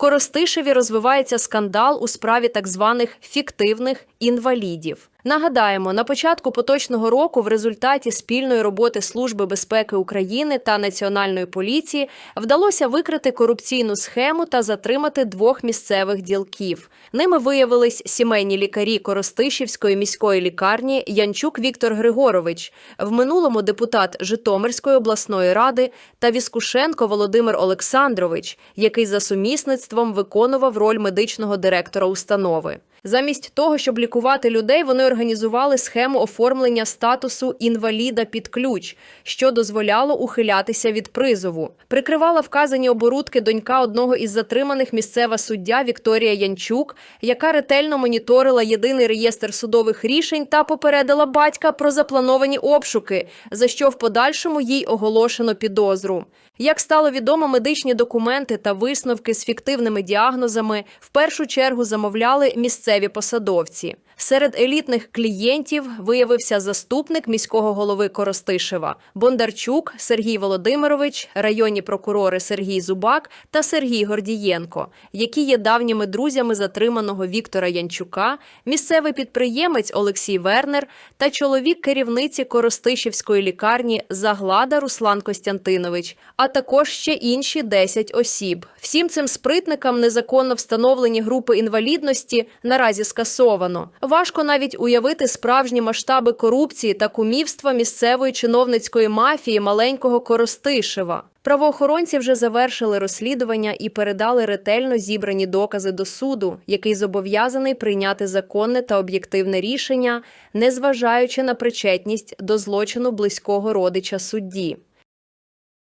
Коростишеві розвивається скандал у справі так званих фіктивних інвалідів. Нагадаємо, на початку поточного року в результаті спільної роботи Служби безпеки України та Національної поліції вдалося викрити корупційну схему та затримати двох місцевих ділків. Ними виявились сімейні лікарі Коростишівської міської лікарні Янчук Віктор Григорович, в минулому депутат Житомирської обласної ради та Віскушенко Володимир Олександрович, який за сумісництвом виконував роль медичного директора установи. Замість того, щоб лікувати людей, вони організували схему оформлення статусу інваліда під ключ, що дозволяло ухилятися від призову. Прикривала вказані оборудки донька одного із затриманих місцева суддя Вікторія Янчук, яка ретельно моніторила єдиний реєстр судових рішень та попередила батька про заплановані обшуки, за що в подальшому їй оголошено підозру. Як стало відомо, медичні документи та висновки з фіктивними діагнозами в першу чергу замовляли місцеві посадовці. Серед елітних клієнтів виявився заступник міського голови Коростишева Бондарчук Сергій Володимирович, районні прокурори Сергій Зубак та Сергій Гордієнко, які є давніми друзями затриманого Віктора Янчука, місцевий підприємець Олексій Вернер та чоловік керівниці Коростишівської лікарні Заглада Руслан Костянтинович, а також ще інші 10 осіб. Всім цим спритникам незаконно встановлені групи інвалідності наразі скасовано. Важко навіть уявити справжні масштаби корупції та кумівства місцевої чиновницької мафії маленького Коростишева. Правоохоронці вже завершили розслідування і передали ретельно зібрані докази до суду, який зобов'язаний прийняти законне та об'єктивне рішення, незважаючи на причетність до злочину близького родича судді.